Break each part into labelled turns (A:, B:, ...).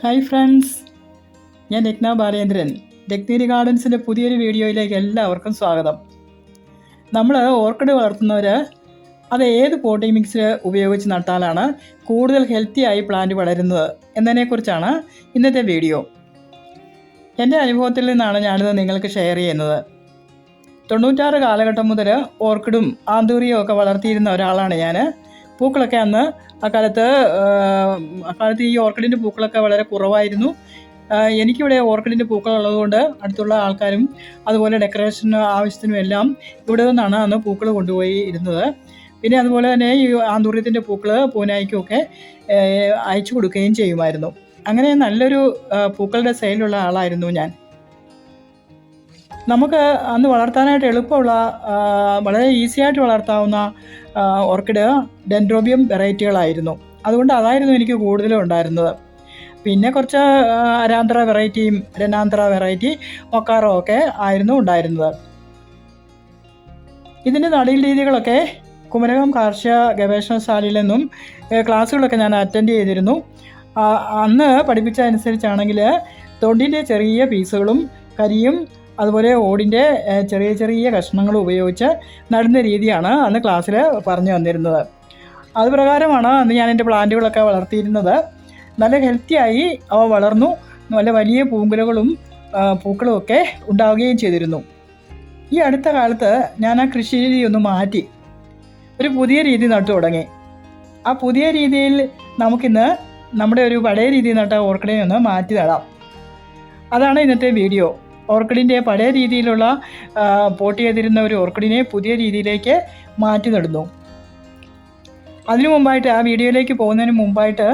A: Hi friends ഞാൻ രത്ന ബാലേന്ദ്രൻ. രത്നേരി ഗാർഡൻസിന്റെ പുതിയൊരു വീഡിയോയിലേക്ക് എല്ലാവർക്കും സ്വാഗതം. നമ്മൾ ഓർക്കിഡ് വളർത്തുന്നവർ അത് ഏത് പോട്ടിംഗ് മിക്സ് ഉപയോഗിച്ച് നട്ടാലാണ് കൂടുതൽ ഹെൽത്തിയായി പ്ലാന്റ് വളരുന്നത് എന്നതിനെക്കുറിച്ചാണ് ഇന്നത്തെ വീഡിയോ. എന്റെ അനുഭവത്തിൽ നിന്നാണ് ഞാനിത് നിങ്ങൾക്ക് ഷെയർ ചെയ്യുന്നത്. തൊണ്ണൂറ്റാറ് കാലഘട്ടം മുതൽ ഓർക്കിഡും ആന്തൂറിയും ഒക്കെ വളർത്തിയിരുന്ന ഒരാളാണ് ഞാൻ പൂക്കളൊക്കെ അന്ന് അക്കാലത്ത് അക്കാലത്ത് ഈ ഓർക്കിഡിന്റെ പൂക്കളൊക്കെ വളരെ കുറവായിരുന്നു. എനിക്കിവിടെ ഓർക്കിഡിന്റെ പൂക്കൾ ഉള്ളതുകൊണ്ട് അടുത്തുള്ള ആൾക്കാരും അതുപോലെ ഡെക്കറേഷന് ആവശ്യത്തിനും എല്ലാം ഇവിടെ നിന്നാണ് അന്ന് പൂക്കൾ കൊണ്ടുപോയി ഇരുന്നത്. പിന്നെ അതുപോലെ തന്നെ ഈ ആന്തൂര്യത്തിന്റെ പൂക്കൾ പൂനായിക്കുമൊക്കെ അയച്ചു കൊടുക്കുകയും ചെയ്യുമായിരുന്നു. അങ്ങനെ നല്ലൊരു പൂക്കളുടെ സെയിലുള്ള ആളായിരുന്നു ഞാൻ. നമുക്ക് അന്ന് വളർത്താനായിട്ട് എളുപ്പമുള്ള വളരെ ഈസി ആയിട്ട് വളർത്താവുന്ന ഓർക്കിഡ് ഡെൻഡ്രോബിയം വെറൈറ്റികളായിരുന്നു. അതുകൊണ്ട് അതായിരുന്നു എനിക്ക് കൂടുതലും ഉണ്ടായിരുന്നത്. പിന്നെ കുറച്ച് അരാന്ത്ര വെറൈറ്റിയും രനാന്ത്ര വെറൈറ്റി മൊക്കാറോ ഒക്കെ ആയിരുന്നു ഉണ്ടായിരുന്നത്. ഇതിന്റെ നടീൽ രീതികളൊക്കെ കുമരകം കാർഷിക ഗവേഷണശാലയിൽ നിന്നും ക്ലാസ്സുകളൊക്കെ ഞാൻ അറ്റൻഡ് ചെയ്തിരുന്നു. അന്ന് പഠിപ്പിച്ച അനുസരിച്ചാണെങ്കിൽ തൊണ്ടിന്റെ ചെറിയ പീസുകളും കരിയും അതുപോലെ ഓടിന്റെ ചെറിയ ചെറിയ കഷ്ണങ്ങൾ ഉപയോഗിച്ച് നടുന്ന രീതിയാണ് അന്ന് ക്ലാസ്സിൽ പറഞ്ഞു വന്നിരുന്നത് അതുപ്രകാരമാണ് അന്ന് ഞാൻ എന്റെ പ്ലാന്റുകളൊക്കെ വളർത്തിയിരുന്നത്. നല്ല ഹെൽത്തിയായി അവ വളർന്നു. നല്ല വലിയ പൂങ്കുലകളും പൂക്കളും ഒക്കെ ഉണ്ടാവുകയും ചെയ്തിരുന്നു. ഈ അടുത്ത കാലത്ത് ഞാൻ ആ കൃഷി രീതി ഒന്ന് മാറ്റി. ഒരു പുതിയ രീതി നട്ടു തുടങ്ങി. ആ പുതിയ രീതിയിൽ നമുക്കിന്ന് നമ്മുടെ ഒരു പഴയ രീതിയിൽ നട്ട ഓർക്കിഡിനെ ഒന്ന് മാറ്റി നടാം. അതാണ് ഇന്നത്തെ വീഡിയോ. ഓർക്കിഡിന്റെ പഴയ രീതിയിലുള്ള പോട്ട് ചെയ്തിരുന്ന ഒരു ഓർക്കിഡിനെ പുതിയ രീതിയിലേക്ക് മാറ്റി നടുന്നു. അതിനു മുമ്പായിട്ട് ആ വീഡിയോയിലേക്ക് പോകുന്നതിന് മുമ്പായിട്ട്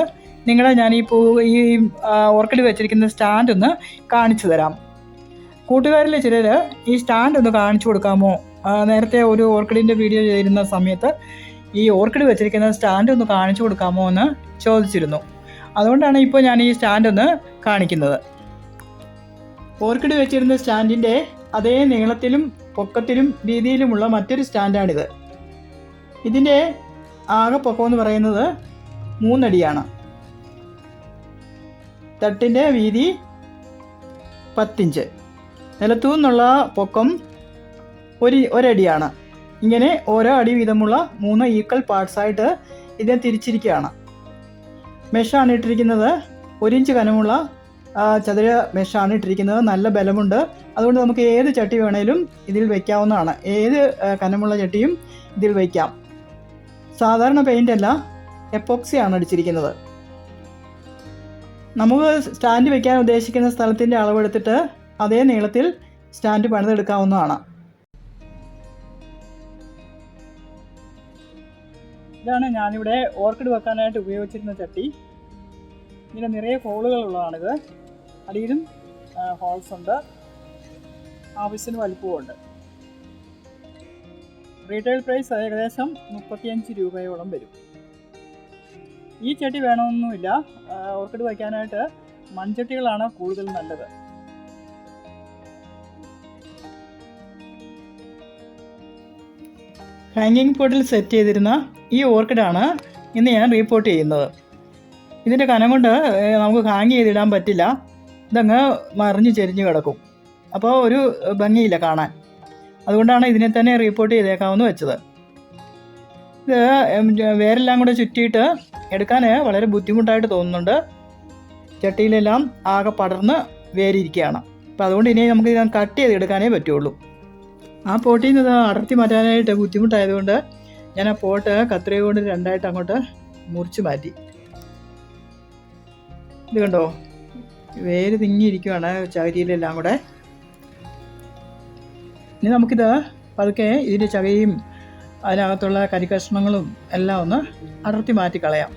A: നിങ്ങളെ ഞാൻ ഈ പൂ ഈ ഓർക്കിഡ് വെച്ചിരിക്കുന്ന സ്റ്റാൻഡ് ഒന്ന് കാണിച്ചു തരാം. കൂട്ടുകാരിൽ ചിലർ ഈ സ്റ്റാൻഡ് ഒന്ന് കാണിച്ചു കൊടുക്കാമോ? നേരത്തെ ഒരു ഓർക്കിഡിന്റെ വീഡിയോ ചെയ്തിരുന്ന സമയത്ത് ഈ ഓർക്കിഡ് വെച്ചിരിക്കുന്ന സ്റ്റാൻഡ് ഒന്ന് കാണിച്ചു കൊടുക്കാമോ എന്ന് ചോദിച്ചിരുന്നു. അതുകൊണ്ടാണ് ഇപ്പോൾ ഞാൻ ഈ സ്റ്റാൻഡ് ഒന്ന് കാണിക്കുന്നത്. ഓർക്കിഡ് വെച്ചിരുന്ന സ്റ്റാൻഡിന്റെ അതേ നീളത്തിലും പൊക്കത്തിലും രീതിയിലുമുള്ള മറ്റൊരു സ്റ്റാൻഡാണിത്. ഇതിന്റെ ആകെ പൊക്കം എന്ന് പറയുന്നത് മൂന്നടിയാണ്. തട്ടിന്റെ വീതി പത്തിഞ്ച്. നിലത്തു നിന്നുള്ള പൊക്കം ഒരു ഒരടിയാണ്. ഇങ്ങനെ ഓരോ അടി വീതമുള്ള മൂന്ന് ഈക്വൽ പാർട്സായിട്ട് ഇതിനെ തിരിച്ചിരിക്കുകയാണ്. മെഷാണ് ഇട്ടിരിക്കുന്നത്. ഒരു ഇഞ്ച് കനമുള്ള ചതുര മെഷാണ് ഇട്ടിരിക്കുന്നത്. നല്ല ബലമുണ്ട്. അതുകൊണ്ട് നമുക്ക് ഏത് ചട്ടി വേണേലും ഇതിൽ വയ്ക്കാവുന്നതാണ് ഏത് കനമുള്ള ചട്ടിയും ഇതിൽ വയ്ക്കാം സാധാരണ പെയിന്റ് അല്ല എപ്പോക്സിയാണ് അടിച്ചിരിക്കുന്നത്. നമുക്ക് സ്റ്റാൻഡ് വയ്ക്കാൻ ഉദ്ദേശിക്കുന്ന സ്ഥലത്തിന്റെ അളവെടുത്തിട്ട് അതേ നീളത്തിൽ സ്റ്റാൻഡ് പണിതെടുക്കാവുന്നതാണ്. ഇതാണ് ഞാനിവിടെ ഓർക്കിഡ് വെക്കാനായിട്ട് ഉപയോഗിച്ചിരുന്ന ചട്ടി. ഇതിന് നിറയെ ഹോളുകളുള്ളതാണിത് അടിയിലും ഹോൾസ് ഉണ്ട്. ആവശ്യത്തിന് വലിപ്പമുണ്ട് റീറ്റെയിൽ പ്രൈസ് ഏകദേശം മുപ്പത്തിയഞ്ച് രൂപയോളം വരും. ഈ ചെടി വേണമെന്നൊന്നുമില്ല ഓർക്കിഡ് വയ്ക്കാനായിട്ട് മൺചട്ടികളാണ് കൂടുതൽ നല്ലത്. ഹാങ്ങിങ് പോട്ടിൽ സെറ്റ് ചെയ്തിരുന്ന ഈ ഓർക്കിഡാണ് ഇന്ന് ഞാൻ റീപോർട്ട് ചെയ്യുന്നത്. ഇതിന്റെ കനം കൊണ്ട് നമുക്ക് ഹാങ് ചെയ്തിടാൻ പറ്റില്ല. ഇതങ്ങ് മറിഞ്ഞ് ചെരിഞ്ഞ് കിടക്കും. അപ്പോൾ ഒരു ഭംഗിയില്ല കാണാൻ. അതുകൊണ്ടാണ് ഇതിനെ തന്നെ റിപ്പോർട്ട് ചെയ്തേക്കാമെന്ന് വെച്ചത്. ഇത് വേരെല്ലാം കൂടെ ചുറ്റിയിട്ട് എടുക്കാൻ വളരെ ബുദ്ധിമുട്ടായിട്ട് തോന്നുന്നുണ്ട്. ചട്ടിയിലെല്ലാം ആകെ പടർന്ന് വേരിയിരിക്കുകയാണ്. അപ്പോൾ അതുകൊണ്ട് ഇനി നമുക്ക് ഇത് കട്ട് ചെയ്ത് എടുക്കാനേ പറ്റുള്ളൂ. ആ പോട്ടിൽ നിന്ന് അടർത്തി മാറ്റാനായിട്ട് ബുദ്ധിമുട്ടായതുകൊണ്ട് ഞാൻ ആ പോട്ട് കത്രിക കൊണ്ട് രണ്ടായിട്ട് അങ്ങോട്ട് മുറിച്ച് മാറ്റി. ഇത് കണ്ടോ? വേര് തിങ്ങിയിരിക്കുവാണ് ചകിരിയിലെല്ലാം കൂടെ. ഇനി നമുക്കിത് പതുക്കെ ഇതിന്റെ ചകയും അതിനകത്തുള്ള കരിക്കഷ്ണങ്ങളും എല്ലാം ഒന്ന് അടർത്തി മാറ്റി കളയാം.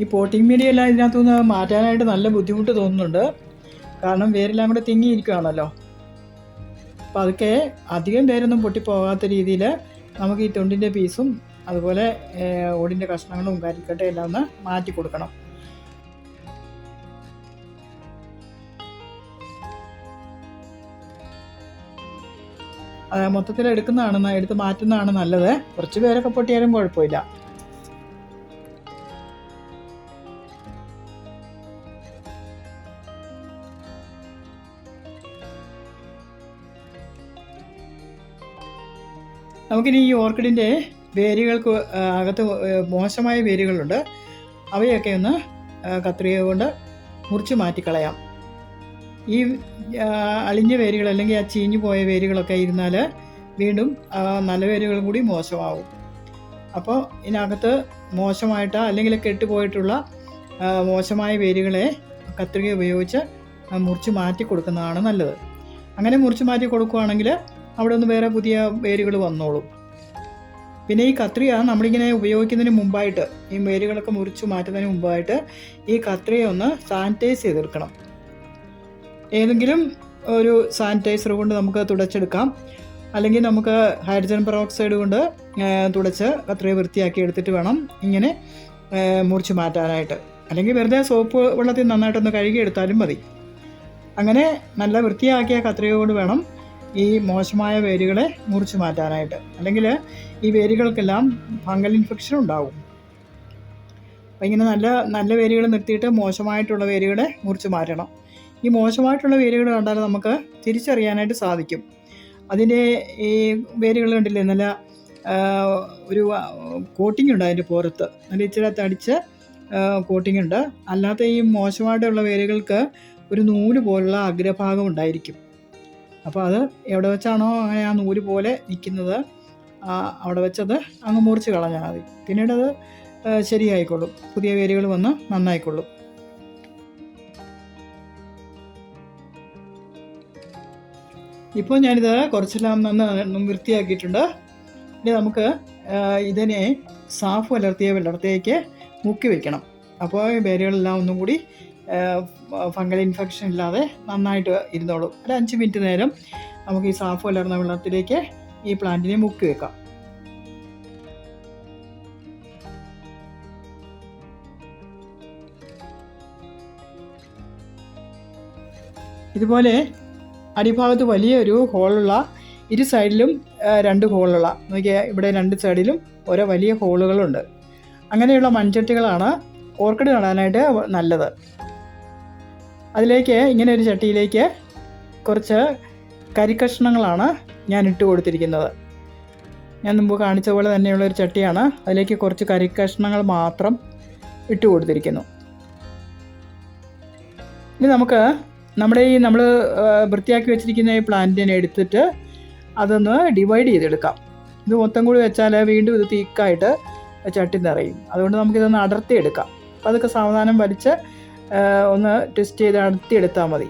A: ഈ പോട്ടിംഗ് മീഡിയ എല്ലാം ഇതിനകത്തുനിന്ന് മാറ്റാനായിട്ട് നല്ല ബുദ്ധിമുട്ട് തോന്നുന്നുണ്ട്. കാരണം വേരെല്ലാം കൂടെ തിങ്ങിയിരിക്കുകയാണല്ലോ അപ്പോൾ അതൊക്കെ അധികം പേരൊന്നും പൊട്ടിപ്പോകാത്ത രീതിയിൽ നമുക്ക് ഈ തൊണ്ടിന്റെ പീസും അതുപോലെ ഓടിന്റെ കഷ്ണങ്ങളും കരിക്കട്ടയും എല്ലാം ഒന്ന് മാറ്റി കൊടുക്കണം. മൊത്തത്തിൽ എടുക്കുന്നതാണ് എടുത്ത് മാറ്റുന്നതാണ് നല്ലത്. കുറച്ച് പേരൊക്കെ പൊട്ടിയാലും കുഴപ്പമില്ല. നമുക്കിനി ഈ ഓർക്കിഡിന്റെ വേരുകൾക്ക് അകത്ത് മോശമായ വേരുകളുണ്ട്. അവയൊക്കെ ഒന്ന് കത്രിക കൊണ്ട് മുറിച്ച് മാറ്റിക്കളയാം. ഈ അളിഞ്ഞ വേരുകൾ അല്ലെങ്കിൽ ആ ചീഞ്ഞു പോയ വേരുകളൊക്കെ ഇരുന്നാൽ വീണ്ടും നല്ല വേരുകൾ കൂടി മോശമാവും. അപ്പോൾ ഇതിനകത്ത് മോശമായിട്ട് അല്ലെങ്കിൽ കെട്ടുപോയിട്ടുള്ള മോശമായ വേരുകളെ കത്രിക ഉപയോഗിച്ച് മുറിച്ച് മാറ്റി കൊടുക്കുന്നതാണ് നല്ലത്. അങ്ങനെ മുറിച്ച് മാറ്റി കൊടുക്കുകയാണെങ്കിൽ അവിടെ നിന്ന് വേറെ പുതിയ വേരുകൾ വന്നോളും. പിന്നെ ഈ കത്രിക നമ്മളിങ്ങനെ ഉപയോഗിക്കുന്നതിന് മുമ്പായിട്ട് ഈ വേരുകളൊക്കെ മുറിച്ച് മാറ്റുന്നതിന് മുമ്പായിട്ട് ഈ കത്രിക ഒന്ന് സാനിറ്റൈസ് ചെയ്തെടുക്കണം. ഏതെങ്കിലും ഒരു സാനിറ്റൈസർ കൊണ്ട് നമുക്ക് തുടച്ചെടുക്കാം. അല്ലെങ്കിൽ നമുക്ക് ഹൈഡ്രജൻ പെറോക്സൈഡ് കൊണ്ട് തുടച്ച് അത്രയും വൃത്തിയാക്കി എടുത്തിട്ട് വേണം ഇങ്ങനെ മുറിച്ച് മാറ്റാനായിട്ട്. അല്ലെങ്കിൽ വെറുതെ സോപ്പ് വെള്ളത്തിൽ നന്നായിട്ടൊന്ന് കഴുകിയെടുത്താലും മതി. അങ്ങനെ നല്ല വൃത്തിയാക്കിയ കത്രിക കൊണ്ട് വേണം ഈ മോശമായ വേരുകളെ മുറിച്ച് മാറ്റാനായിട്ട്. അല്ലെങ്കിൽ ഈ വേരുകൾക്കെല്ലാം ഫംഗൽ ഇൻഫെക്ഷൻ ഉണ്ടാവും. അപ്പം ഇങ്ങനെ നല്ല നല്ല വേരുകൾ നിർത്തിയിട്ട് മോശമായിട്ടുള്ള വേരുകളെ മുറിച്ച് മാറ്റണം. ഈ മോശമായിട്ടുള്ള വേരുകൾ കണ്ടാൽ നമുക്ക് തിരിച്ചറിയാനായിട്ട് സാധിക്കും. അതിന്റെ ഈ വേരുകൾ കണ്ടില്ലേ? നല്ല ഒരു കോട്ടിംഗ് ഉണ്ട് അതിന്റെ പുറത്ത്. നല്ല ഇച്ചിരി തടിച്ച് കോട്ടിംഗ് ഉണ്ട്. അല്ലാത്ത ഈ മോശമായിട്ടുള്ള വേരുകൾക്ക് ഒരു നൂൽ പോലുള്ള അഗ്രഭാഗം ഉണ്ടായിരിക്കും. അപ്പോൾ അത് എവിടെ വെച്ചാണോ അങ്ങനെ ആ നൂൽ പോലെ നിൽക്കുന്നത്. അവിടെ വെച്ചത് അങ്ങ് മുറിച്ച് കളഞ്ഞാൽ മതി. പിന്നീട് അത് ശരിയായിക്കൊള്ളും. പുതിയ വേരുകൾ വന്ന് നന്നായിക്കൊള്ളും. ഇപ്പോൾ ഞാനിത് കുറച്ചെല്ലാം നന്ന് വൃത്തിയാക്കിയിട്ടുണ്ട്. ഇനി നമുക്ക് ഇതിനെ സാഫ് വലർത്തിയ വെള്ളത്തേക്ക് മുക്കി വെക്കണം. അപ്പോൾ വേരുകളെല്ലാം ഒന്നും കൂടി ഫംഗൽ ഇൻഫെക്ഷൻ ഇല്ലാതെ നന്നായിട്ട് ഇരുന്നോളും. ഒരു അഞ്ച് മിനിറ്റ് നേരം നമുക്ക് ഈ സാഫ് വലർന്ന വെള്ളത്തിലേക്ക് ഈ പ്ലാന്റിനെ മുക്കി വെക്കാം. ഇതുപോലെ അടിഭാഗത്ത് വലിയൊരു ഹോളുള്ള ഇരു സൈഡിലും രണ്ട് ഹോളുള്ള. നോക്കിയാൽ ഇവിടെ രണ്ട് സൈഡിലും ഓരോ വലിയ ഹോളുകളുണ്ട്. അങ്ങനെയുള്ള മൺചട്ടികളാണ് ഓർക്കിഡ് നടാനായിട്ട് നല്ലത്. അതിലേക്ക് ഇങ്ങനെ ഒരു ചട്ടിയിലേക്ക് കുറച്ച് കരിക്കഷ്ണങ്ങളാണ് ഞാൻ ഇട്ട് കൊടുത്തിരിക്കുന്നത്. ഞാൻ മുമ്പ് കാണിച്ച പോലെ തന്നെയുള്ള ഒരു ചട്ടിയാണ്. അതിലേക്ക് കുറച്ച് കരിക്കഷ്ണങ്ങൾ മാത്രം ഇട്ട് കൊടുത്തിരിക്കുന്നു. ഇനി നമുക്ക് നമ്മുടെ ഈ നമ്മൾ വൃത്തിയാക്കി വെച്ചിരിക്കുന്ന ഈ പ്ലാന്റിനെ എടുത്തിട്ട് അതൊന്ന് ഡിവൈഡ് ചെയ്തെടുക്കാം. ഇത് മൊത്തം കൂടി വെച്ചാൽ വീണ്ടും ഇത് തീക്കായിട്ട് ചട്ടി നിറയും. അതുകൊണ്ട് നമുക്കിതൊന്ന് അടർത്തി എടുക്കാം അപ്പോൾ അതൊക്കെ സാവധാനം വലിച്ച് ഒന്ന് ട്വിസ്റ്റ് ചെയ്ത് അടർത്തിയെടുത്താൽ മതി.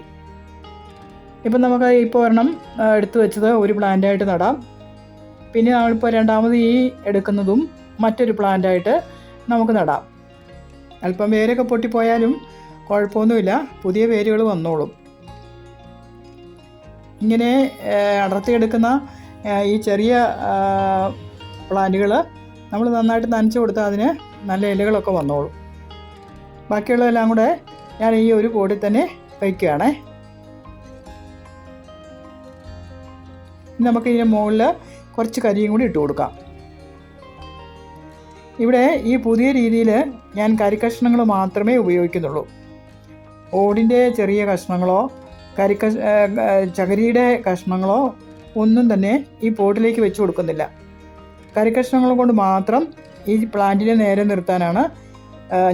A: ഇപ്പം നമുക്ക് ഇപ്പോൾ ഒരെണ്ണം എടുത്തു വെച്ചത് ഒരു പ്ലാന്റായിട്ട് നടാം. പിന്നെ നമ്മളിപ്പോൾ രണ്ടാമത് ഈ എടുക്കുന്നതും മറ്റൊരു പ്ലാന്റായിട്ട് നമുക്ക് നടാം. അല്പം വേരൊക്കെ പൊട്ടിപ്പോയാലും കുഴപ്പമൊന്നുമില്ല. പുതിയ വേരുകൾ വന്നോളും. ഇങ്ങനെ അടർത്തിയെടുക്കുന്ന ഈ ചെറിയ പ്ലാന്റുകൾ നമ്മൾ നന്നായിട്ട് നനച്ചു കൊടുത്താൽ അതിന് നല്ല ഇലകളൊക്കെ വന്നോളും. ബാക്കിയുള്ളതെല്ലാം കൂടെ ഞാൻ ഈ ഒരു പോട്ടിൽ തന്നെ വയ്ക്കുകയാണേ. നമുക്ക് ഇതിന് മുകളിൽ കുറച്ച് കരിയും കൂടി ഇട്ട് കൊടുക്കാം. ഇവിടെ ഈ പുതിയ രീതിയിൽ ഞാൻ കരി കരിക്കഷ്ണങ്ങൾ മാത്രമേ ഉപയോഗിക്കുന്നുള്ളൂ. ഓടിന്റെ ചെറിയ കഷ്ണങ്ങളോ കരിക്ക ചകരിയുടെ കഷ്ണങ്ങളോ ഒന്നും തന്നെ ഈ പോട്ടിലേക്ക് വെച്ച് കൊടുക്കുന്നില്ല. കരിക്കഷ്ണങ്ങൾ കൊണ്ട് മാത്രം ഈ പ്ലാന്റിനെ നേരെ നിർത്താനാണ്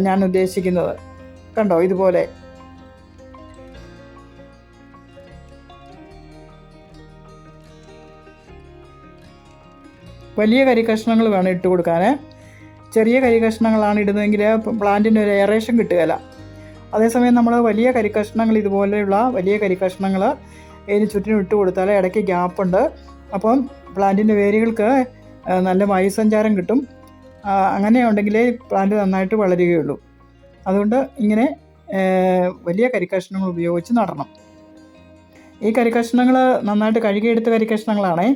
A: ഞാൻ ഉദ്ദേശിക്കുന്നത്. കണ്ടോ ഇതുപോലെ. വലിയ കരിക്കഷ്ണങ്ങൾ വേണം ഇട്ട് കൊടുക്കാൻ ചെറിയ കരിക്കഷ്ണങ്ങളാണ് ഇടുന്നതെങ്കിൽ പ്ലാന്റിന് ഒരു എയറേഷൻ കിട്ടുകയില്ല. അതേസമയം നമ്മൾ വലിയ കരിക്കഷ്ണങ്ങൾ ഇതുപോലെയുള്ള വലിയ കരിക്കഷ്ണങ്ങൾ ഇതിന് ചുറ്റിനും ഇട്ട് കൊടുത്താൽ ഇടയ്ക്ക് ഗ്യാപ്പുണ്ട് അപ്പം പ്ലാന്റിന്റെ വേരുകൾക്ക് നല്ല വായുസഞ്ചാരം കിട്ടും. അങ്ങനെ ഉണ്ടെങ്കിലേ പ്ലാന്റ് നന്നായിട്ട് വളരുകയുള്ളൂ. അതുകൊണ്ട് ഇങ്ങനെ വലിയ കരിക്കഷ്ണങ്ങൾ ഉപയോഗിച്ച് നടണം. ഈ കരിക്കഷ്ണങ്ങൾ നന്നായിട്ട് കഴുകിയെടുത്ത കരിക്കഷ്ണങ്ങളാണേ.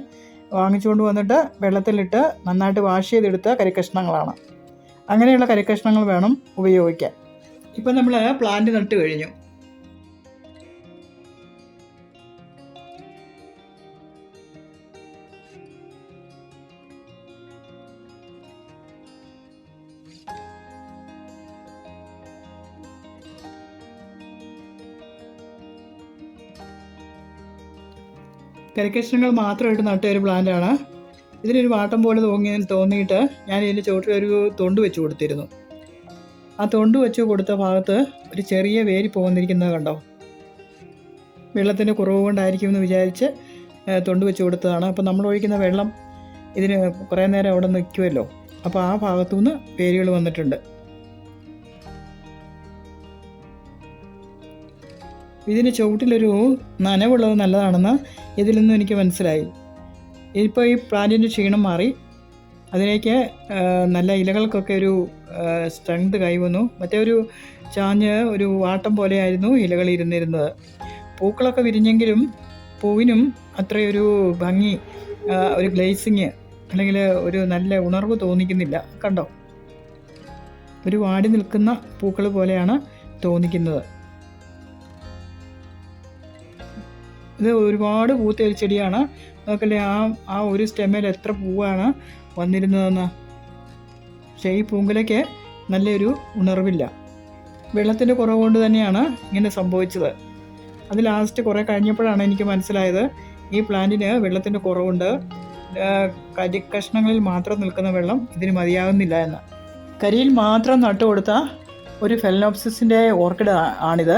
A: വാങ്ങിച്ചുകൊണ്ട് വന്നിട്ട് വെള്ളത്തിലിട്ട് നന്നായിട്ട് വാഷ് ചെയ്തെടുത്ത കരിക്കഷ്ണങ്ങളാണ്. അങ്ങനെയുള്ള കരിക്കഷ്ണങ്ങൾ വേണം ഉപയോഗിക്കാൻ. ഇപ്പം നമ്മൾ പ്ലാന്റ് നട്ട് കഴിഞ്ഞു. കരിക്കഷ്ണങ്ങൾ മാത്രമായിട്ട് നട്ട ഒരു പ്ലാന്റാണ് ഇതിനൊരു വാട്ടം പോലെ തോന്നി തോന്നിയിട്ട് ഞാൻ ഇതിന്റെ ചുവട്ടിൽ ഒരു തൊണ്ട് വെച്ച് കൊടുത്തിരുന്നു. ആ തൊണ്ട് വെച്ച് കൊടുത്ത ഭാഗത്ത് ഒരു ചെറിയ വേരി പോകുന്നിരിക്കുന്നത് കണ്ടോ? വെള്ളത്തിന്റെ കുറവ് കൊണ്ടായിരിക്കും എന്ന് വിചാരിച്ച് തൊണ്ട് വെച്ച് കൊടുത്തതാണ്. അപ്പോൾ നമ്മൾ ഒഴിക്കുന്ന വെള്ളം ഇതിന് കുറേ നേരം അവിടെ നിൽക്കുമല്ലോ. അപ്പോൾ ആ ഭാഗത്തു നിന്ന് വേരുകൾ വന്നിട്ടുണ്ട്. ഇതിന് ചുവട്ടിലൊരു നനവുള്ളത് നല്ലതാണെന്ന് ഇതിൽ നിന്നും എനിക്ക് മനസ്സിലായി. ഇപ്പോൾ ഈ പ്ലാന്റിന്റെ ക്ഷീണം മാറി. അതിലേക്ക് നല്ല ഇലകൾക്കൊക്കെ ഒരു സ്ട്രെങ്ത് കൈവന്നു. മറ്റേ ഒരു ചാഞ്ഞ് ഒരു വാട്ടം പോലെയായിരുന്നു ഇലകൾ ഇരുന്നിരുന്നത്. പൂക്കളൊക്കെ വിരിഞ്ഞെങ്കിലും പൂവിനും അത്രയൊരു ഭംഗി ഒരു ഗ്ലേസിങ് അല്ലെങ്കിൽ ഒരു നല്ല ഉണർവ് തോന്നിക്കുന്നില്ല. കണ്ടോ? ഒരു വാടി നിൽക്കുന്ന പൂക്കൾ പോലെയാണ് തോന്നിക്കുന്നത്. ഇത് ഒരുപാട് പൂത്ത ഒരു ചെടിയാണ് നോക്കല്ലേ ആ ആ ഒരു സ്റ്റെമ്മിൽ എത്ര പൂവാണ് വന്നിരുന്നതെന്ന്. പക്ഷേ ഈ പൂങ്കുലയ്ക്ക് നല്ലൊരു ഉണർവില്ല. വെള്ളത്തിന്റെ കുറവ് കൊണ്ട് തന്നെയാണ് ഇങ്ങനെ സംഭവിച്ചത്. അത് ലാസ്റ്റ് കുറേ കഴിഞ്ഞപ്പോഴാണ് എനിക്ക് മനസ്സിലായത് ഈ പ്ലാന്റിന് വെള്ളത്തിന്റെ കുറവുണ്ട്. കരിക്കഷ്ണങ്ങളിൽ കരി കഷ്ണങ്ങളിൽ മാത്രം നിൽക്കുന്ന വെള്ളം ഇതിന് മതിയാകുന്നില്ല എന്ന്. കരിയിൽ മാത്രം നട്ടു കൊടുത്ത ഒരു ഫെലനോപ്സിസിന്റെ ഓർക്കിഡ് ആണിത്.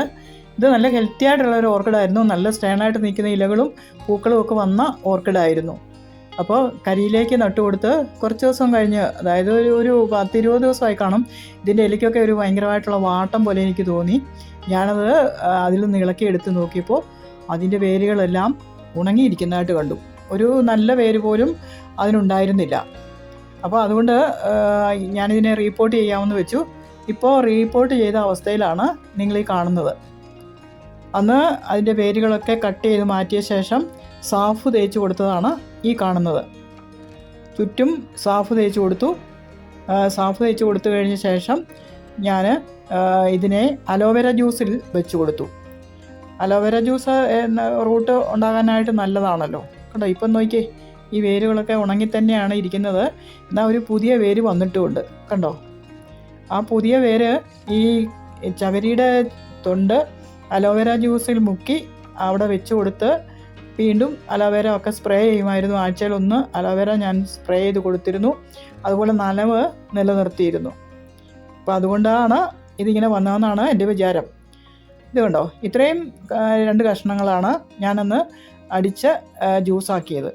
A: ഇത് നല്ല ഹെൽത്തി ആയിട്ടുള്ള ഒരു ഓർക്കിഡായിരുന്നു നല്ല സ്റ്റേണായിട്ട് നിൽക്കുന്ന ഇലകളും പൂക്കളും ഒക്കെ വന്ന ഓർക്കിഡായിരുന്നു അപ്പോൾ കരിയിലേക്ക് നട്ടുകൊടുത്ത് കുറച്ച് ദിവസം കഴിഞ്ഞ് അതായത് ഒരു ഒരു പത്തിരുപത് ദിവസമായി കാണും ഇതിന്റെ ഇലയ്ക്കൊക്കെ ഒരു ഭയങ്കരമായിട്ടുള്ള വാട്ടം പോലെ എനിക്ക് തോന്നി. ഞാനത് അതിൽ നിന്ന് ഇളക്കി എടുത്ത് നോക്കിയപ്പോൾ അതിന്റെ വേരുകളെല്ലാം ഉണങ്ങിയിരിക്കുന്നതായിട്ട് കണ്ടു. ഒരു നല്ല വേര് പോലും അതിനുണ്ടായിരുന്നില്ല. അപ്പോൾ അതുകൊണ്ട് ഞാനിതിനെ റീപ്പോർട്ട് ചെയ്യാമെന്ന് വെച്ചു. ഇപ്പോൾ റീപ്പോർട്ട് ചെയ്ത അവസ്ഥയിലാണ് നിങ്ങൾ ഈ കാണുന്നത്. അന്ന് അതിന്റെ വേരുകളൊക്കെ കട്ട് ചെയ്ത് മാറ്റിയ ശേഷം സാഫ് തേച്ച് കൊടുത്തതാണ് ഈ കാണുന്നത്. ചുറ്റും സാഫ് തേച്ച് കൊടുത്തു. സാഫ് തേച്ച് കൊടുത്തു കഴിഞ്ഞ ശേഷം ഞാൻ ഇതിനെ അലോവേര ജ്യൂസിൽ വെച്ച് കൊടുത്തു. അലോവേര ജ്യൂസ് റൂട്ട് ഉണ്ടാകാനായിട്ട് നല്ലതാണല്ലോ. കണ്ടോ ഇപ്പം നോക്കിയേ ഈ വേരുകളൊക്കെ ഉണങ്ങി തന്നെയാണ് ഇരിക്കുന്നത്. എന്നാൽ ഒരു പുതിയ വേര് വന്നിട്ടുമുണ്ട് കണ്ടോ? ആ പുതിയ വേര് ഈ ചവരിയുടെ തൊണ്ട് അലോവേര ജ്യൂസിൽ മുക്കി അവിടെ വെച്ച് കൊടുത്ത് വീണ്ടും അലോവേര ഒക്കെ സ്പ്രേ ചെയ്യുമായിരുന്നു. ആഴ്ചയിൽ ഒന്ന് അലോവേര ഞാൻ സ്പ്രേ ചെയ്ത് കൊടുത്തിരുന്നു. അതുപോലെ നനവ് നിലനിർത്തിയിരുന്നു. അപ്പോൾ അതുകൊണ്ടാണ് ഇതിങ്ങനെ വന്നതെന്നാണ് എന്റെ വിചാരം. ഇതുകൊണ്ടോ കണ്ടോ? ഇത്രയും രണ്ട് കഷ്ണങ്ങളാണ് ഞാനന്ന് അടിച്ച് ജ്യൂസാക്കിയത്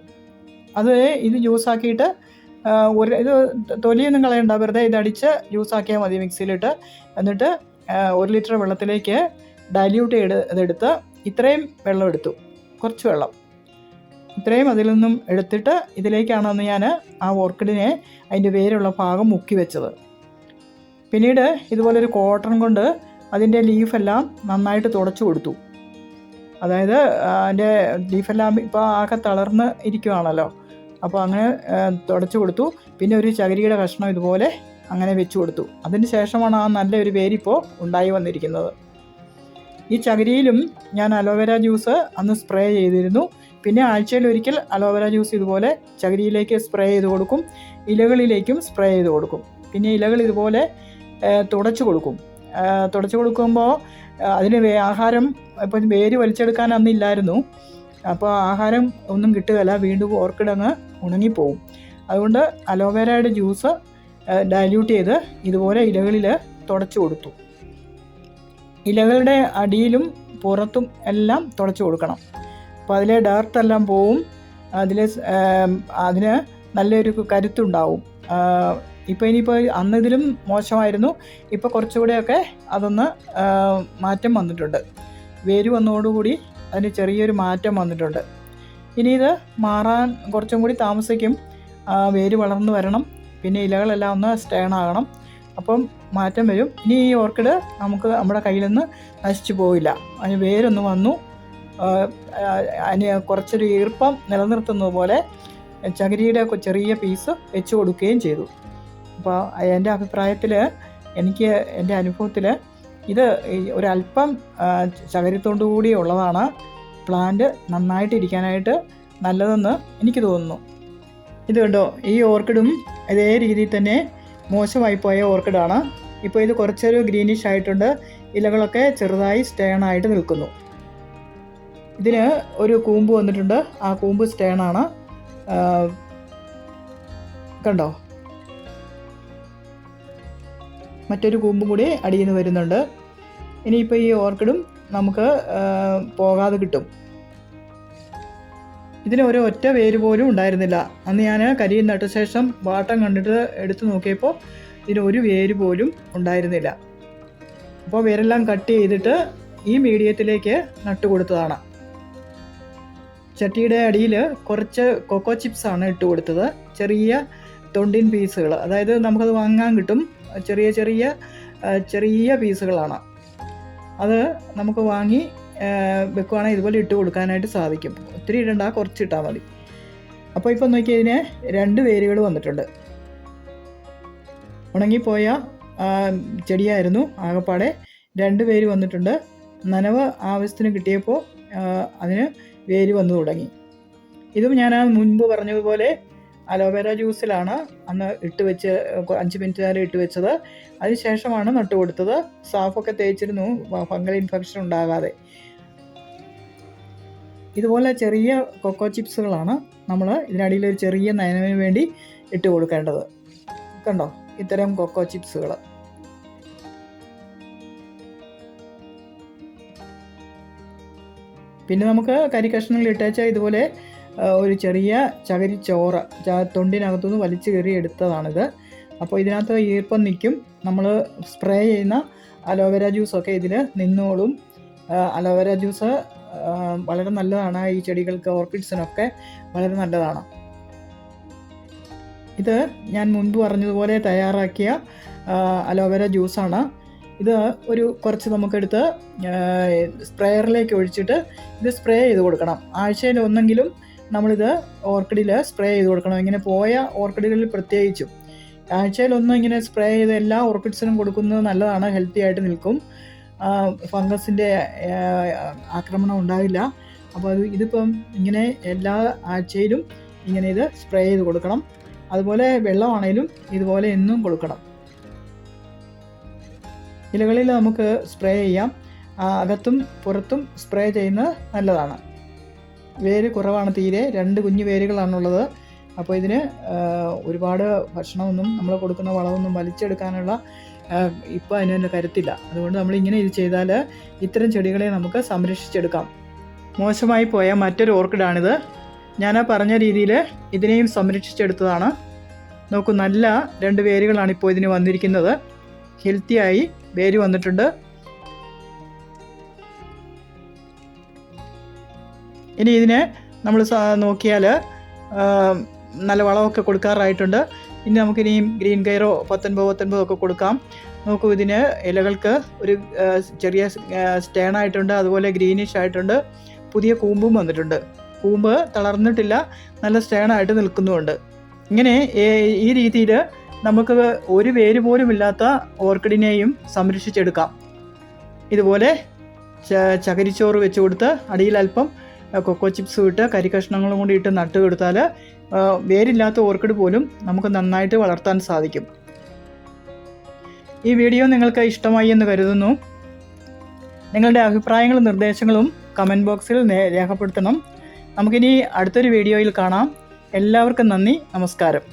A: അത് ഇത് ജ്യൂസാക്കിയിട്ട് ഒരു ഇത് തൊലിയൊന്നും കളയണ്ട. വെറുതെ ഇതടിച്ച് ജ്യൂസാക്കിയാൽ മതി മിക്സിയിലിട്ട്. എന്നിട്ട് ഒരു ലിറ്റർ വെള്ളത്തിലേക്ക് ഡൈല്യൂട്ട് ചെയ്ത് ഇതെടുത്ത് ഇത്രയും വെള്ളം എടുത്തു. കുറച്ച് വെള്ളം. ഇത്രയും അതിൽ നിന്നും എടുത്തിട്ട് ഇതിലേക്കാണ് അന്ന് ഞാൻ ആ ഓർക്കിഡിനെ അതിന്റെ വേരുള്ള ഭാഗം മുക്കി വെച്ചത്. പിന്നീട് ഇതുപോലൊരു കോട്ടൺ കൊണ്ട് അതിന്റെ ലീഫെല്ലാം നന്നായിട്ട് തുടച്ചു കൊടുത്തു. അതായത് അതിന്റെ ലീഫെല്ലാം ഇപ്പോൾ ആകെ തളർന്ന് ഇരിക്കുവാണല്ലോ. അപ്പോൾ അങ്ങനെ തുടച്ചു കൊടുത്തു. പിന്നെ ഒരു ചകിരിയുടെ കഷ്ണം ഇതുപോലെ അങ്ങനെ വെച്ചു കൊടുത്തു. അതിന് ശേഷമാണ് ആ നല്ലൊരു വേരിപ്പോൾ ഉണ്ടായി വന്നിരിക്കുന്നത്. ഈ ചകിരിയിലും ഞാൻ അലോവേര ജ്യൂസ് അന്ന് സ്പ്രേ ചെയ്തിരുന്നു. പിന്നെ ആഴ്ചയിൽ ഒരിക്കൽ അലോവേര ജ്യൂസ് ഇതുപോലെ ചകിരിയിലേക്ക് സ്പ്രേ ചെയ്ത് കൊടുക്കും ഇലകളിലേക്കും സ്പ്രേ ചെയ്ത് കൊടുക്കും. പിന്നെ ഇലകൾ ഇതുപോലെ തുടച്ചു കൊടുക്കും. തുടച്ചു കൊടുക്കുമ്പോൾ അതിന് ആഹാരം ഇപ്പം വേര് വലിച്ചെടുക്കാൻ അന്നില്ലായിരുന്നു അപ്പോൾ ആഹാരം ഒന്നും കിട്ടുകയില്ല വീണ്ടും ഓർക്കിഡ് അങ്ങ് ഉണങ്ങിപ്പോവും. അതുകൊണ്ട് അലോവേരയുടെ ജ്യൂസ് ഡയല്യൂട്ട് ചെയ്ത് ഇതുപോലെ ഇലകളിൽ തുടച്ചു കൊടുത്തു. ഇലകളുടെ അടിയിലും പുറത്തും എല്ലാം തുടച്ചു കൊടുക്കണം. അപ്പോൾ അതിലെ ഡയർട്ടെല്ലാം പോവും. അതിൽ അതിന് നല്ലൊരു കരുത്തുണ്ടാവും. ഇപ്പോൾ ഇനിയിപ്പോൾ അന്ന് ഇതിലും മോശമായിരുന്നു. ഇപ്പോൾ കുറച്ചുകൂടെയൊക്കെ അതൊന്ന് മാറ്റം വന്നിട്ടുണ്ട്. വേര് വന്നതോടുകൂടി അതിന് ചെറിയൊരു മാറ്റം വന്നിട്ടുണ്ട്. ഇനി ഇത് മാറാൻ കുറച്ചും കൂടി താമസിക്കും. വേര് വളർന്നു വരണം. പിന്നെ ഇലകളെല്ലാം ഒന്ന് സ്റ്റേൺ ആകണം അപ്പം മാറ്റം വരും. ഇനി ഈ ഓർക്കിഡ് നമുക്ക് നമ്മുടെ കയ്യിൽ നിന്ന് നശിച്ചു പോവില്ല. അതിന് വേരൊന്ന് വന്നു. അതിന് കുറച്ചൊരു ഈർപ്പം നിലനിർത്തുന്നത് പോലെ ചകിരിയുടെ ചെറിയ പീസ് വെച്ച് കൊടുക്കുകയും ചെയ്തു. അപ്പോൾ എന്റെ അഭിപ്രായത്തിൽ എനിക്ക് എന്റെ അനുഭവത്തിൽ ഇത് ഒരല്പം ആ, ചകിരിത്തോണ്ടു കൂടി ഉള്ളതാണ് പ്ലാന്റ് നന്നായിട്ട് ഇരിക്കാനായിട്ട് നല്ലതെന്ന് എനിക്ക് തോന്നുന്നു. ഇത് കണ്ടോ? ഈ ഓർക്കിഡും ഇതേ രീതിയിൽ തന്നെ മോശമായി പോയ ഓർക്കിഡാണ്. ഇപ്പോൾ ഇത് കുറച്ചൊരു ഗ്രീനിഷ് ആയിട്ടുണ്ട്. ഇലകളൊക്കെ ചെറുതായി സ്റ്റേൺ ആയിട്ട് നിൽക്കുന്നു. ഇതിന് ഒരു കൂമ്പ് വന്നിട്ടുണ്ട്. ആ കൂമ്പ് സ്റ്റേൺ ആണ്. കണ്ടോ? മറ്റൊരു കൂമ്പും കൂടി അടിയിൽ നിന്ന് വരുന്നുണ്ട്. ഇനിയിപ്പോൾ ഈ ഓർക്കിഡും നമുക്ക് പോകാതെ കിട്ടും. ഇതിന് ഒരു ഒറ്റ വേര് പോലും ഉണ്ടായിരുന്നില്ല. അന്ന് ഞാൻ കരിയിൽ നട്ട ശേഷം വാട്ടം കണ്ടിട്ട് എടുത്തു നോക്കിയപ്പോൾ ഇതിന് ഒരു വേര് പോലും ഉണ്ടായിരുന്നില്ല. അപ്പോൾ വേരെല്ലാം കട്ട് ചെയ്തിട്ട് ഈ മീഡിയത്തിലേക്ക് നട്ടു കൊടുത്തതാണ്. ചട്ടിയുടെ അടിയിൽ കുറച്ച് കൊക്കോ ചിപ്സാണ് ഇട്ട് കൊടുത്തത്. ചെറിയ തൊണ്ടിൻ പീസുകൾ. അതായത് നമുക്കത് വാങ്ങാൻ കിട്ടും. ചെറിയ ചെറിയ ചെറിയ പീസുകളാണ്. അത് നമുക്ക് വാങ്ങി വെക്കുവാണെങ്കിൽ ഇതുപോലെ ഇട്ട് കൊടുക്കാനായിട്ട് സാധിക്കും. ഒത്തിരി ഇടണ്ട കുറച്ച് ഇട്ടാൽ മതി. അപ്പോൾ ഇപ്പോൾ നോക്കിയതിന് രണ്ട് വേരുകൾ വന്നിട്ടുണ്ട്. ഉണങ്ങിപ്പോയ ചെടിയായിരുന്നു ആകപ്പാടെ. രണ്ട് പേര് വന്നിട്ടുണ്ട്. നനവ് ആവശ്യത്തിന് കിട്ടിയപ്പോൾ അതിന് വേര് വന്നു തുടങ്ങി. ഇതും ഞാൻ മുൻപ് പറഞ്ഞതുപോലെ അലോവേര ജ്യൂസിലാണ് അന്ന് ഇട്ട് വെച്ച് അഞ്ച് മിനിറ്റ് നേരം ഇട്ട് വെച്ചത്. അതിനുശേഷമാണ് നട്ട് കൊടുത്തത്. സാഫൊക്കെ തേച്ചിരുന്നു ഫംഗൽ ഇൻഫെക്ഷൻ ഉണ്ടാകാതെ. ഇതുപോലെ ചെറിയ കൊക്കോ ചിപ്സുകളാണ് നമ്മൾ ഇതിനടിയിൽ ഒരു ചെറിയ നനവിന് വേണ്ടി ഇട്ട് കൊടുക്കേണ്ടത്. കണ്ടോ? ഇത്തരം കൊക്കോ ചിപ്സുകൾ പിന്നെ നമുക്ക് കരിക്കഷ്ണങ്ങൾ ഇട്ടേച്ച ഇതുപോലെ ഒരു ചെറിയ ചകരി ചോറ് തൊണ്ടിനകത്തുനിന്ന് വലിച്ചു കയറി എടുത്തതാണിത്. അപ്പോൾ ഇതിനകത്ത് ഈർപ്പം നിൽക്കും. നമ്മൾ സ്പ്രേ ചെയ്യുന്ന അലോവേര ജ്യൂസൊക്കെ ഇതിൽ നിന്നോളും. അലോവേര ജ്യൂസ് വളരെ നല്ലതാണ്. ഈ ചെടികൾക്ക് ഓർക്കിഡ്സിനൊക്കെ വളരെ നല്ലതാണ്. ഇത് ഞാൻ മുൻപ് പറഞ്ഞതുപോലെ തയ്യാറാക്കിയ അലോവേര ജ്യൂസാണ്. ഇത് ഒരു കുറച്ച് നമുക്കെടുത്ത് സ്പ്രേയറിലേക്ക് ഒഴിച്ചിട്ട് ഇത് സ്പ്രേ ചെയ്ത് കൊടുക്കണം. ആഴ്ചയിൽ ഒന്നെങ്കിലും നമ്മളിത് ഓർക്കിഡിൽ സ്പ്രേ ചെയ്ത് കൊടുക്കണം. ഇങ്ങനെ പോയ ഓർക്കിഡുകളിൽ പ്രത്യേകിച്ചും. ആഴ്ചയിൽ ഒന്നും ഇങ്ങനെ സ്പ്രേ ചെയ്ത് എല്ലാ ഓർക്കിഡ്സിനും കൊടുക്കുന്നത് നല്ലതാണ് ഹെൽത്തി ആയിട്ട് നിൽക്കും. ഫംഗസിന്റെ ആക്രമണം ഉണ്ടാവില്ല. അപ്പോൾ അത് ഇതിപ്പം ഇങ്ങനെ എല്ലാ ആഴ്ചയിലും ഇങ്ങനെ ഇത് സ്പ്രേ ചെയ്ത് കൊടുക്കണം. അതുപോലെ വെള്ളമാണേലും ഇതുപോലെ എന്നും കൊടുക്കണം. ഇലകളിൽ നമുക്ക് സ്പ്രേ ചെയ്യാം. അകത്തും പുറത്തും സ്പ്രേ ചെയ്യുന്നത് നല്ലതാണ്. വേര് കുറവാണ് തീരെ. രണ്ട് കുഞ്ഞു വേരുകളാണുള്ളത്. അപ്പോൾ ഇതിന് ഒരുപാട് ഭക്ഷണമൊന്നും നമ്മൾ കൊടുക്കുന്ന വളമൊന്നും വലിച്ചെടുക്കാനുള്ള ഇപ്പോൾ അതിന് കരുത്തില്ല. അതുകൊണ്ട് നമ്മൾ ഇങ്ങനെ ഇത് ചെയ്താൽ ഇത്തരം ചെടികളെ നമുക്ക് സംരക്ഷിച്ചെടുക്കാം. മോശമായി പോയ മറ്റൊരു ഓർക്കിഡാണിത് ഞാൻ ആ പറഞ്ഞ രീതിയിൽ ഇതിനെയും സംരക്ഷിച്ചെടുത്തതാണ്. നോക്കൂ നല്ല രണ്ട് വേരുകളാണ് ഇപ്പോൾ ഇതിന് വന്നിരിക്കുന്നത്. ഹെൽത്തിയായി വേര് വന്നിട്ടുണ്ട്. ഇനി ഇതിനെ നമ്മൾ നോക്കിയാൽ നല്ല വളമൊക്കെ കൊടുക്കാറായിട്ടുണ്ട്. ഇനി നമുക്കിനിയും ഗ്രീൻ കയറോ പത്തൊൻപത് പത്തൊൻപതോ ഒക്കെ കൊടുക്കാം. നോക്കൂ ഇതിന് ഇലകൾക്ക് ഒരു ചെറിയ സ്റ്റേൺ ആയിട്ടുണ്ട് അതുപോലെ ഗ്രീനിഷ് ആയിട്ടുണ്ട് പുതിയ കൂമ്പും വന്നിട്ടുണ്ട്. കൂമ്പ് തളർന്നിട്ടില്ല നല്ല സ്റ്റേണായിട്ട് നിൽക്കുന്നുമുണ്ട്. ഇങ്ങനെ ഈ രീതിയിൽ നമുക്ക് ഒരു വേര് പോലും ഇല്ലാത്ത ഓർക്കിഡിനെയും സംരക്ഷിച്ചെടുക്കാം. ഇതുപോലെ ചകരിച്ചോറ് വെച്ച് കൊടുത്ത് അടിയിൽ അല്പം കൊക്കോ ചിപ്സ് ഇട്ട് കരി കഷ്ണങ്ങളും കൂടി ഇട്ട് നട്ട് കൊടുത്താൽ വേരില്ലാത്ത ഓർക്കിഡ് പോലും നമുക്ക് നന്നായിട്ട് വളർത്താൻ സാധിക്കും. ഈ വീഡിയോ നിങ്ങൾക്ക് ഇഷ്ടമായി എന്ന് കരുതുന്നു. നിങ്ങളുടെ അഭിപ്രായങ്ങളും നിർദ്ദേശങ്ങളും കമന്റ് ബോക്സിൽ രേഖപ്പെടുത്തണം. നമുക്കിനി അടുത്തൊരു വീഡിയോയിൽ കാണാം. എല്ലാവർക്കും നന്ദി നമസ്കാരം.